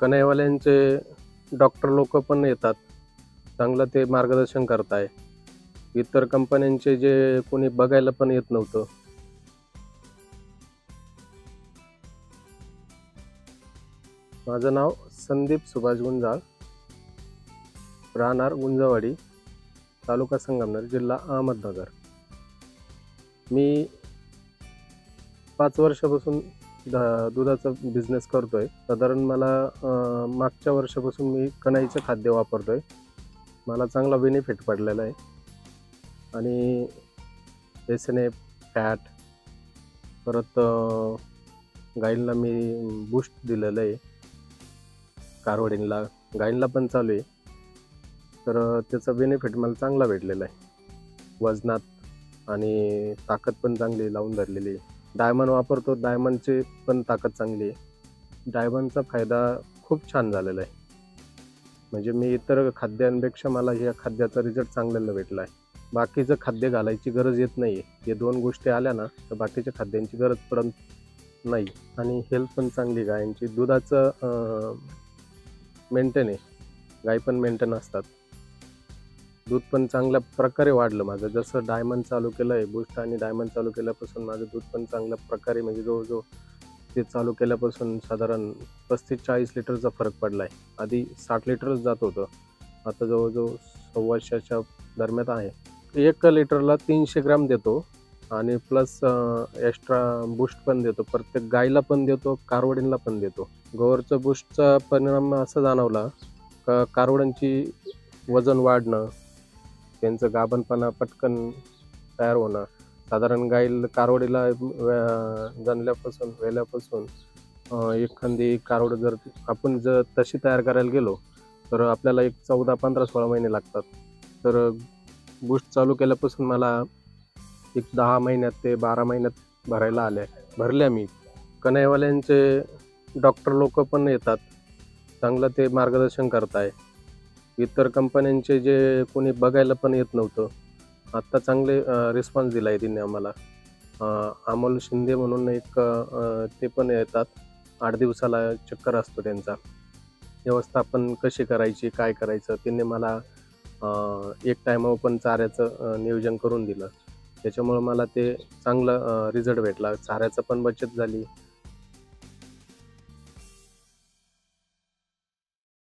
कन्हैयावाल्यांचे doctor लोक पण येतात. चांगलं ते मार्गदर्शन करताय. इतर कंपन्यांचे जे कोणी बघायला पण येत नव्हतं. माझं नाव संदीप सुभाष गुंजाळ. राहणार गुंजावाडी तालुका संगमनेर जिल्हा अहमदनगर. मी पाच वर्षापासून दुधाचा बिझनेस करतोय. साधारण मला मागच्या वर्षापासून मी कणाईचं खाद्य वापरतोय. मला चांगला बेनिफिट पडलेला आहे. आणि एसने फॅट परत गाईंना मी बूस्ट दिलेलं आहे. कारवडींला. गाईंना पण चालू आहे. तर त्याचा बेनिफिट मला चांगला भेटलेला आहे. वजनात आणि ताकद पण चांगली लावून धरलेली आहे. डायमंड वापरतो डायमंडची पण ताकद चांगली आहे. डायमंडचा फायदा खूप छान झालेला आहे. म्हणजे मी इतर खाद्यांपेक्षा मला या खाद्याचा रिझल्ट चांगलेला भेटला आहे. बाकीचं खाद्य घालायची गरज येत नाही आहे हे दोन गोष्टी आल्या ना तर बाकीच्या खाद्यांची गरज पडत नाही. आणि हेल्थ पण चांगली गायांची दुधाचं मेंटेन आहे. गाई पण मेंटेन असतात. दूध पण चांगल्या प्रकारे वाढलं. माझं जसं डायमंड चालू केलं आहे बुस्ट आणि डायमंड चालू केल्यापासून माझं दूध पण चांगल्या प्रकारे म्हणजे जवळजवळ ते चालू केल्यापासून साधारण पस्तीस चाळीस लिटरचा फरक पडला आहे आधी साठ लिटरच जात होतं. आता जवळजवळ सव्वाशेच्या दरम्यान आहे. एक लिटरला तीनशे ग्रॅम देतो आणि प्लस एक्स्ट्रा बूस्ट पण देतो. प्रत्येक गाईला पण देतो कारवडींना पण देतो. गोवरचं बूस्टचा परिणाम असा जाणवला का कारवडांची वजन वाढणं त्यांचं गाभणपणा पटकन तयार होणं साधारण गाईल कारवडीला व्या- जणल्यापासून वेल्यापासून एखादी कारवड जर आपण जर तशी तयार करायला गेलो तर आपल्याला एक चौदा पंधरा सोळा महिने लागतात. तर बूस्ट चालू केल्यापासून मला एक दहा महिन्यात ते बारा महिन्यात भरायला आल्या. भरल्या मी. कनाईवाल्यांचे डॉक्टर लोक पण येतात. चांगलं ते मार्गदर्शन करताय. इतर कंपन्यांचे जे कोणी बघायला पण येत नव्हतं. आत्ता चांगले रिस्पॉन्स दिला आहे तिने आम्हाला. अमोल शिंदे म्हणून एक ते पण येतात. आठ दिवसाला चक्कर असतो त्यांचा. व्यवस्थापन कशी करायची काय करायचं तिने मला एक टायमावर पण चाऱ्याचं नियोजन करून दिलं. त्याच्यामुळं मला ते चांगलं रिझल्ट भेटला. चाऱ्याचं पण बचत झाली.